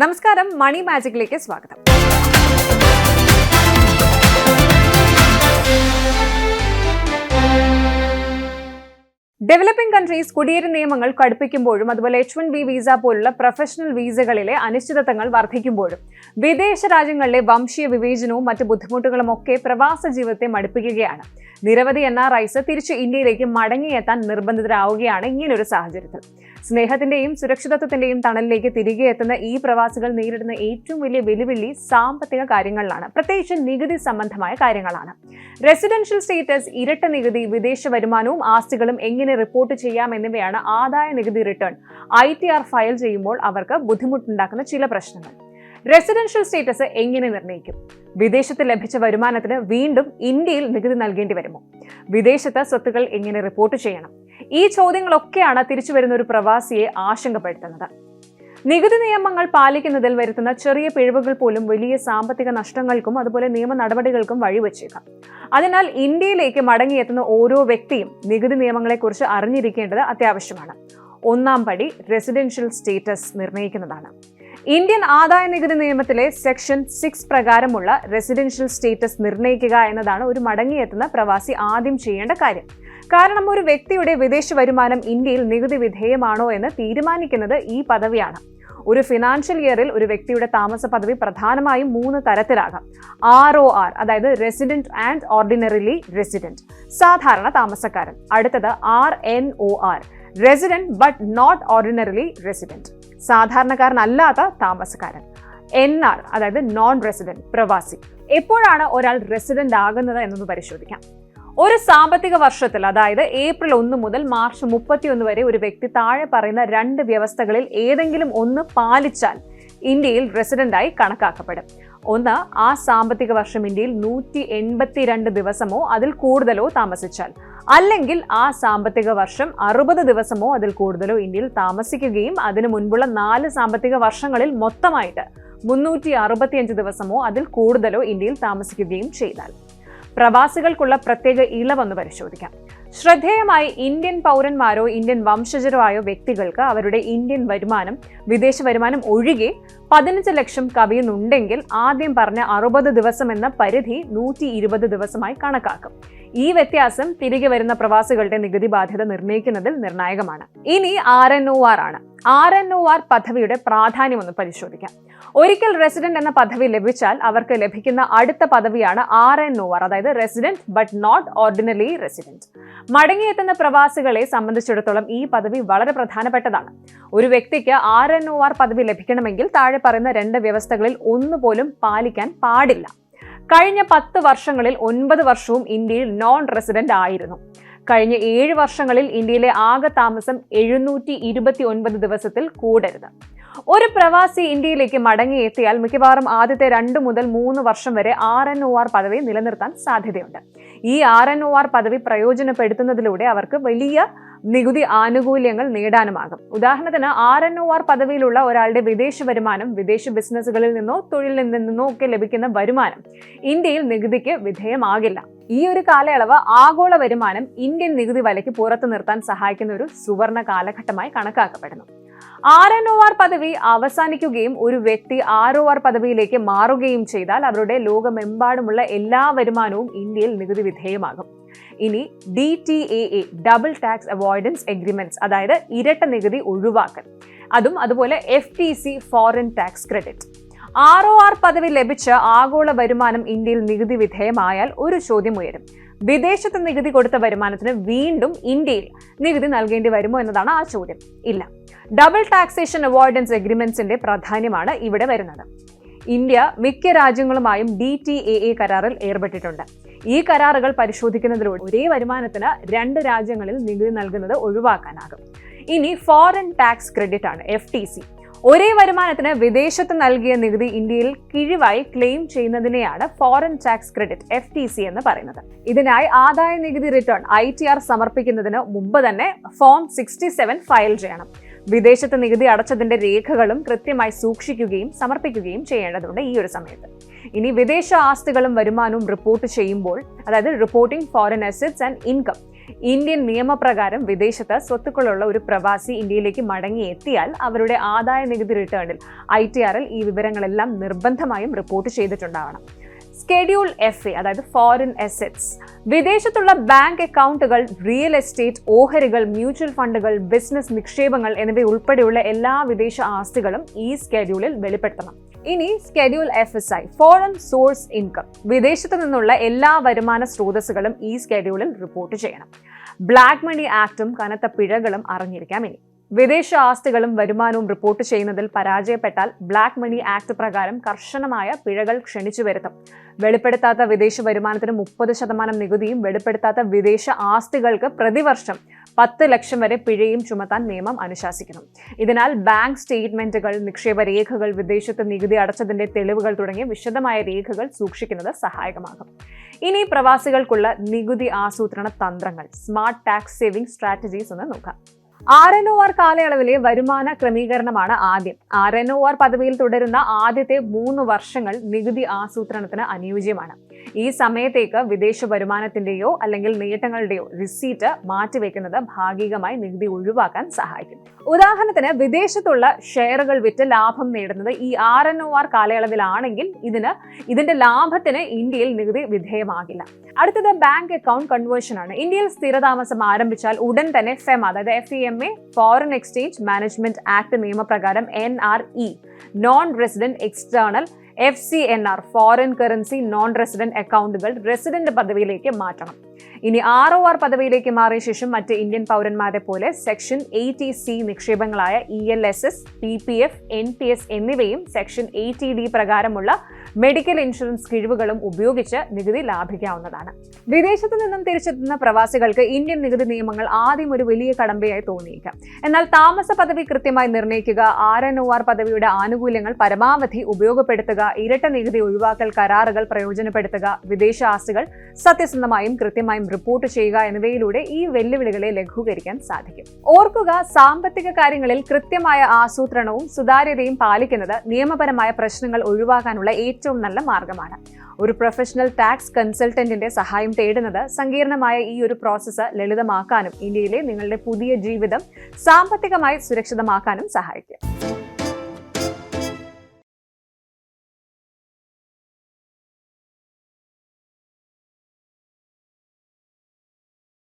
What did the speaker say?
നമസ്കാരം മണി മാജിക്കിലേക്ക് സ്വാഗതം. Developing countries കുടിയേറ്റ നിയമങ്ങൾ കടുപ്പിക്കുമ്പോഴും അതുപോലെ എച്ച് വൺ ബി വിസ പോലുള്ള പ്രൊഫഷണൽ വിസകളിലെ അനിശ്ചിതത്വങ്ങൾ വർദ്ധിക്കുമ്പോഴും വിദേശ രാജ്യങ്ങളിലെ വംശീയ വിവേചനവും മറ്റ് ബുദ്ധിമുട്ടുകളും ഒക്കെ പ്രവാസ ജീവിതത്തെ മടുപ്പിക്കുകയാണ്. നിരവധി എൻ ആർ ഐസ് തിരിച്ച് ഇന്ത്യയിലേക്ക് മടങ്ങിയെത്താൻ നിർബന്ധിതരാവുകയാണ് ഇങ്ങനൊരു സാഹചര്യത്തിൽ. സ്നേഹത്തിന്റെയും സുരക്ഷിതത്വത്തിന്റെയും തണലിലേക്ക് തിരികെ എത്തുന്ന ഈ പ്രവാസികൾ നേരിടുന്ന ഏറ്റവും വലിയ വെല്ലുവിളി സാമ്പത്തിക കാര്യങ്ങളിലാണ്. പ്രത്യേകിച്ച് നികുതി സംബന്ധമായ കാര്യങ്ങളാണ്. റെസിഡൻഷ്യൽ സ്റ്റേറ്റസ് ഇരട്ട നികുതി വിദേശ വരുമാനവും ആസ്തികളും എങ്ങനെ റിപ്പോർട്ട് ചെയ്യാം എന്നിവയാണ് ആദായ നികുതി റിട്ടേൺ ഐ ഫയൽ ചെയ്യുമ്പോൾ അവർക്ക് ബുദ്ധിമുട്ടുണ്ടാക്കുന്ന ചില പ്രശ്നങ്ങൾ. റെസിഡൻഷ്യൽ സ്റ്റേറ്റസ് എങ്ങനെ നിർണയിക്കും? വിദേശത്ത് ലഭിച്ച വരുമാനത്തിന് വീണ്ടും ഇന്ത്യയിൽ നികുതി നൽകേണ്ടി വരുമോ? വിദേശത്ത് സ്വത്തുക്കൾ എങ്ങനെ റിപ്പോർട്ട് ചെയ്യണം? ഈ ചോദ്യങ്ങളൊക്കെയാണ് തിരിച്ചു വരുന്ന ഒരു പ്രവാസിയെ ആശങ്കപ്പെടുത്തുന്നത്. നികുതി നിയമങ്ങൾ പാലിക്കുന്നതിൽ വരുത്തുന്ന ചെറിയ പിഴവുകൾ പോലും വലിയ സാമ്പത്തിക നഷ്ടങ്ങൾക്കും അതുപോലെ നിയമ നടപടികൾക്കും വഴിവെച്ചേക്കാം. അതിനാൽ ഇന്ത്യയിലേക്ക് മടങ്ങിയെത്തുന്ന ഓരോ വ്യക്തിയും നികുതി നിയമങ്ങളെക്കുറിച്ച് അറിഞ്ഞിരിക്കേണ്ടത് അത്യാവശ്യമാണ്. ഒന്നാം പടി റെസിഡൻഷ്യൽ സ്റ്റേറ്റസ് നിർണയിക്കുന്നതാണ്. ഇന്ത്യൻ ആദായ നികുതി നിയമത്തിലെ സെക്ഷൻ സിക്സ് പ്രകാരമുള്ള റെസിഡൻഷ്യൽ സ്റ്റേറ്റസ് നിർണയിക്കുക എന്നതാണ് ഒരു മടങ്ങിയെത്തുന്ന പ്രവാസി ആദ്യം ചെയ്യേണ്ട കാര്യം. കാരണം ഒരു വ്യക്തിയുടെ വിദേശ വരുമാനം ഇന്ത്യയിൽ നികുതി വിധേയമാണോ എന്ന് തീരുമാനിക്കുന്നത് ഈ പദവിയാണ്. ഒരു ഫിനാൻഷ്യൽ ഇയറിൽ ഒരു വ്യക്തിയുടെ താമസ പദവി പ്രധാനമായും മൂന്ന് തരത്തിലാകാം. ആർ ഒ ആർ അതായത് റെസിഡന്റ് ആൻഡ് ഓർഡിനറിലി റെസിഡന്റ് സാധാരണ താമസക്കാരൻ. അടുത്തത് R N O R resident but not ordinarily resident സാധാരണക്കാരനല്ലാത്ത താമസക്കാരൻ. എൻ ആർ അതായത് നോൺ റെസിഡന്റ് പ്രവാസി. എപ്പോഴാണ് ഒരാൾ റെസിഡന്റ് ആകുന്നത് എന്നൊന്ന് പരിശോധിക്കാം. ഒരു സാമ്പത്തിക വർഷത്തിൽ അതായത് ഏപ്രിൽ ഒന്ന് മുതൽ മാർച്ച് മുപ്പത്തിയൊന്ന് വരെ ഒരു വ്യക്തി താഴെ പറയുന്ന രണ്ട് വ്യവസ്ഥകളിൽ ഏതെങ്കിലും ഒന്ന് പാലിച്ചാൽ ഇന്ത്യയിൽ റെസിഡന്റായി കണക്കാക്കപ്പെടും. ഒന്ന് ആ സാമ്പത്തിക വർഷം ഇന്ത്യയിൽ നൂറ്റി എൺപത്തിരണ്ട് ദിവസമോ അതിൽ കൂടുതലോ താമസിച്ചാൽ. അല്ലെങ്കിൽ ആ സാമ്പത്തിക വർഷം അറുപത് ദിവസമോ അതിൽ കൂടുതലോ ഇന്ത്യയിൽ താമസിക്കുകയും അതിനു മുൻപുള്ള നാല് സാമ്പത്തിക വർഷങ്ങളിൽ മൊത്തമായിട്ട് മുന്നൂറ്റി അറുപത്തിയഞ്ച് ദിവസമോ അതിൽ കൂടുതലോ ഇന്ത്യയിൽ താമസിക്കുകയും ചെയ്താൽ. പ്രവാസികൾക്കുള്ള പ്രത്യേക ഇളവൊന്ന് പരിശോധിക്കാം. ശ്രദ്ധേയമായി ഇന്ത്യൻ പൗരന്മാരോ ഇന്ത്യൻ വംശജരോ ആയോ വ്യക്തികൾക്ക് അവരുടെ ഇന്ത്യൻ വരുമാനം വിദേശ വരുമാനം ഒഴികെ പതിനഞ്ച് ലക്ഷം കവിയുന്നുണ്ടെങ്കിൽ ആദ്യം പറഞ്ഞ അറുപത് ദിവസം എന്ന പരിധി നൂറ്റി ഇരുപത് ദിവസമായി കണക്കാക്കും. ഈ വ്യത്യാസം തിരികെ വരുന്ന പ്രവാസികളുടെ നികുതി ബാധ്യത നിർണയിക്കുന്നതിൽ നിർണായകമാണ്. ഇനി ആർ എൻ ഒ ആർ ആണ്. ആർ എൻ ഒ ആർ പദവിയുടെ പ്രാധാന്യം ഒന്ന് പരിശോധിക്കാം. ഒരിക്കൽ റെസിഡന്റ് എന്ന പദവി ലഭിച്ചാൽ അവർക്ക് ലഭിക്കുന്ന അടുത്ത പദവിയാണ് ആർ എൻ ഒ ആർ അതായത് resident but not ordinary resident മടങ്ങിയെത്തുന്ന പ്രവാസികളെ സംബന്ധിച്ചിടത്തോളം ഈ പദവി വളരെ പ്രധാനപ്പെട്ടതാണ്. ഒരു വ്യക്തിക്ക് ആർ എൻ ഒ ആർ പദവി ലഭിക്കണമെങ്കിൽ താഴെ പറയുന്ന രണ്ട് വ്യവസ്ഥകളിൽ ഒന്നുപോലും പാലിക്കാൻ പാടില്ല. കഴിഞ്ഞ പത്ത് വർഷങ്ങളിൽ ഒൻപത് വർഷവും ഇന്ത്യയിൽ നോൺ റെസിഡന്റ് ആയിരുന്നു. കഴിഞ്ഞ ഏഴ് വർഷങ്ങളിൽ ഇന്ത്യയിലെ ആകെ താമസം എഴുന്നൂറ്റി ഇരുപത്തി ഒൻപത് ദിവസത്തിൽ കൂടരുത്. ഒരു പ്രവാസി ഇന്ത്യയിലേക്ക് മടങ്ങിയെത്തിയാൽ മിക്കവാറും ആദ്യത്തെ രണ്ട് മുതൽ മൂന്ന് വർഷം വരെ ആർ എൻ ഒ ആർ പദവി നിലനിർത്താൻ സാധ്യതയുണ്ട്. ഈ ആർ എൻ ഒ ആർ പദവി പ്രയോജനപ്പെടുത്തുന്നതിലൂടെ അവർക്ക് വലിയ നികുതി ആനുകൂല്യങ്ങൾ നേടാനുമാകും. ഉദാഹരണത്തിന് ആർ എൻ ഒ ആർ പദവിയിലുള്ള ഒരാളുടെ വിദേശ വരുമാനം വിദേശ ബിസിനസ്സുകളിൽ നിന്നോ തൊഴിലിൽ നിന്നോ ഒക്കെ ലഭിക്കുന്ന വരുമാനം ഇന്ത്യയിൽ നികുതിക്ക് വിധേയമാകില്ല. ഈ ഒരു കാലയളവ് ആഗോള വരുമാനം ഇന്ത്യൻ നികുതി വലയ്ക്ക് പുറത്തു നിർത്താൻ സഹായിക്കുന്ന ഒരു സുവർണ കാലഘട്ടമായി കണക്കാക്കപ്പെടുന്നു. ആർ എൻ ഒ ആർ പദവി അവസാനിക്കുകയും ഒരു വ്യക്തി ആർ ഒ ആർ പദവിയിലേക്ക് മാറുകയും ചെയ്താൽ അവരുടെ ലോകമെമ്പാടുമുള്ള എല്ലാ വരുമാനവും ഇന്ത്യയിൽ നികുതി വിധേയമാകും. ഇനി D T A A double tax avoidance agreements അതായത് ഇരട്ട നികുതി ഒഴിവാക്കൽ. അതും അതുപോലെ F T C foreign tax credit R O R പദവി ലഭിച്ച ആഗോള വരുമാനം ഇന്ത്യയിൽ നികുതി വിധേയമായാൽ ഒരു ചോദ്യം ഉയരും. വിദേശത്ത് നികുതി കൊടുത്ത വരുമാനത്തിന് വീണ്ടും ഇന്ത്യയിൽ നികുതി നൽകേണ്ടി വരുമോ എന്നതാണ് ആ ചോദ്യം. ഇല്ല. ഡബിൾ ടാക്സേഷൻ അവോയ്ഡൻസ് എഗ്രിമെന്റ്സിന്റെ പ്രാധാന്യമാണ് ഇവിടെ വരുന്നത്. ഇന്ത്യ മിക്ക രാജ്യങ്ങളുമായും ഡി ടി എ എ കരാറിൽ ഏർപ്പെട്ടിട്ടുണ്ട്. ഈ കരാറുകൾ പരിശോധിക്കുന്നതിലൂടെ ഒരേ വരുമാനത്തിന് രണ്ട് രാജ്യങ്ങളിൽ നികുതി നൽകുന്നത് ഒഴിവാക്കാനാകും. ഇനി ഫോറിൻ ടാക്സ് ക്രെഡിറ്റ് ആണ് എഫ് ടി സി ഒരേ വരുമാനത്തിന് വിദേശത്ത് നൽകിയ നികുതി ഇന്ത്യയിൽ കിഴിവായി claim ചെയ്യുന്നതിനെയാണ് foreign tax credit F T C എന്ന് പറയുന്നത്. ഇതിനായി ആദായ നികുതി റിട്ടേൺ ഐ ടി ആർ സമർപ്പിക്കുന്നതിന് മുമ്പ് തന്നെ ഫോം സിക്സ്റ്റി സെവൻ ഫയൽ ചെയ്യണം. വിദേശത്ത് നികുതി അടച്ചതിന്റെ രേഖകളും കൃത്യമായി സൂക്ഷിക്കുകയും സമർപ്പിക്കുകയും ചെയ്യേണ്ടതുണ്ട് ഈ ഒരു സമയത്ത്. ഇനി വിദേശ ആസ്തികളും വരുമാനവും റിപ്പോർട്ട് ചെയ്യുമ്പോൾ അതായത് reporting foreign assets and income Indian നിയമപ്രകാരം വിദേശത്ത് സ്വത്തുക്കളുള്ള ഒരു പ്രവാസി ഇന്ത്യയിലേക്ക് മടങ്ങിയെത്തിയാൽ അവരുടെ ആദായ നികുതി റിട്ടേണിൽ ഐ ടി ആറിൽ ഈ വിവരങ്ങളെല്ലാം നിർബന്ധമായും റിപ്പോർട്ട് ചെയ്തിട്ടുണ്ടാവണം. സ്കെഡ്യൂൾ എഫ് എ അതായത് ഫോറിൻ എസെറ്റ്സ് വിദേശത്തുള്ള ബാങ്ക് അക്കൗണ്ടുകൾ റിയൽ എസ്റ്റേറ്റ് ഓഹരികൾ മ്യൂച്വൽ ഫണ്ടുകൾ ബിസിനസ് നിക്ഷേപങ്ങൾ എന്നിവ ഉൾപ്പെടെയുള്ള എല്ലാ വിദേശ ആസ്തികളും ഈ സ്കെഡ്യൂളിൽ വെളിപ്പെടുത്തണം. ഇനി schedule F S I foreign source income വിദേശത്തു നിന്നുള്ള എല്ലാ വരുമാന സ്രോതസ്സുകളും ഈ സ്കെഡ്യൂളിൽ റിപ്പോർട്ട് ചെയ്യണം. ബ്ലാക്ക് മണി ആക്ടും കനത്ത പിഴകളും അറിഞ്ഞിരിക്കാം ഇനി. വിദേശ ആസ്തികളും വരുമാനവും റിപ്പോർട്ട് ചെയ്യുന്നതിൽ പരാജയപ്പെട്ടാൽ ബ്ലാക്ക് മണി ആക്ട് പ്രകാരം കർശനമായ പിഴകൾ ക്ഷണിച്ചു വരുത്തും. വെളിപ്പെടുത്താത്ത വിദേശ വരുമാനത്തിന് മുപ്പത് ശതമാനം നികുതിയും വെളിപ്പെടുത്താത്ത വിദേശ ആസ്തികൾക്ക് പ്രതിവർഷം പത്ത് ലക്ഷം വരെ പിഴയും ചുമത്താൻ നിയമം അനുശാസിക്കുന്നു. ഇതിനാൽ ബാങ്ക് സ്റ്റേറ്റ്മെന്റുകൾ നിക്ഷേപ രേഖകൾ വിദേശത്ത് നികുതി അടച്ചതിന്റെ തെളിവുകൾ തുടങ്ങിയ വിശദമായ രേഖകൾ സൂക്ഷിക്കുന്നത് സഹായകമാകും. ഇനി പ്രവാസികൾക്കുള്ള നികുതി ആസൂത്രണ തന്ത്രങ്ങൾ സ്മാർട്ട് ടാക്സ് സേവിംഗ് സ്ട്രാറ്റജീസ് എന്ന് നോക്കാം. ആർ എൻ ഒ ആർ കാലയളവിലെ വരുമാന ക്രമീകരണമാണ് ആദ്യം. ആർ എൻ ഒ ആർ പദവിയിൽ തുടരുന്ന ആദ്യത്തെ മൂന്ന് വർഷങ്ങൾ നികുതി ആസൂത്രണത്തിന് അനുയോജ്യമാണ്. ഈ സമയത്തേക്ക് വിദേശ വരുമാനത്തിന്റെയോ അല്ലെങ്കിൽ നേട്ടങ്ങളുടെയോ റിസീറ്റ് മാറ്റിവെക്കുന്നത് ഭാഗികമായി നികുതി ഒഴിവാക്കാൻ സഹായിക്കും. ഉദാഹരണത്തിന് വിദേശത്തുള്ള ഷെയറുകൾ വിറ്റ് ലാഭം നേടുന്നത് ഈ ആർ എൻ ഒ ആർ കാലയളവിലാണെങ്കിൽ ഇതിന് ഇതിന്റെ ലാഭത്തിന് ഇന്ത്യയിൽ നികുതി വിധേയമാകില്ല. അടുത്തത് ബാങ്ക് അക്കൗണ്ട് കൺവേർഷൻ ആണ്. ഇന്ത്യയിൽ സ്ഥിരതാമസം ആരംഭിച്ചാൽ ഉടൻ തന്നെ ഫെം അതായത് F E M A foreign exchange management act നിയമപ്രകാരം N R E non resident external F C N R foreign currency non resident അക്കൗണ്ടുകൾ റെസിഡന്റ് പദവിയിലേക്ക് മാറ്റണം. ഇനി ആർ ഒ ആർ പദവിയിലേക്ക് മാറിയ ശേഷം മറ്റ് ഇന്ത്യൻ പൗരന്മാരെ പോലെ section eighty C നിക്ഷേപങ്ങളായ E L S S P P F N P S എന്നിവയും സെക്ഷൻ എയ്റ്റി ഡി പ്രകാരമുള്ള മെഡിക്കൽ ഇൻഷുറൻസ് കിഴിവുകളും ഉപയോഗിച്ച് നികുതി ലാഭിക്കാവുന്നതാണ്. വിദേശത്തു നിന്നും തിരിച്ചെത്തുന്ന പ്രവാസികൾക്ക് ഇന്ത്യൻ നികുതി നിയമങ്ങൾ ആദ്യം ഒരു വലിയ കടമ്പയായി തോന്നിയേക്കാം. എന്നാൽ താമസ പദവി കൃത്യമായി നിർണയിക്കുക ആർ എൻ ഒ ആർ പദവിയുടെ ആനുകൂല്യങ്ങൾ പരമാവധി ഉപയോഗപ്പെടുത്തുക ഇരട്ട നികുതി ഒഴിവാക്കൽ കരാറുകൾ പ്രയോജനപ്പെടുത്തുക വിദേശ ആസ്തികൾ സത്യസന്ധമായും കൃത്യമായും റിപ്പോർട്ട് ചെയ്യുക എന്നിവയിലൂടെ ഈ വെല്ലുവിളികളെ ലഘൂകരിക്കാൻ സാധിക്കും. ഓർക്കുക സാമ്പത്തിക കാര്യങ്ങളിൽ കൃത്യമായ ആസൂത്രണവും സുതാര്യതയും പാലിക്കുന്നത് നിയമപരമായ പ്രശ്നങ്ങൾ ഒഴിവാക്കാനുള്ള ഏറ്റവും നല്ല മാർഗമാണ്. ഒരു പ്രൊഫഷണൽ ടാക്സ് കൺസൾട്ടന്റിന്റെ സഹായം തേടുന്നത് സങ്കീർണമായ ഈ ഒരു പ്രോസസ്സ് ലളിതമാക്കാനും ഇന്ത്യയിലെ നിങ്ങളുടെ പുതിയ ജീവിതം സാമ്പത്തികമായി സുരക്ഷിതമാക്കാനും സഹായിക്കും.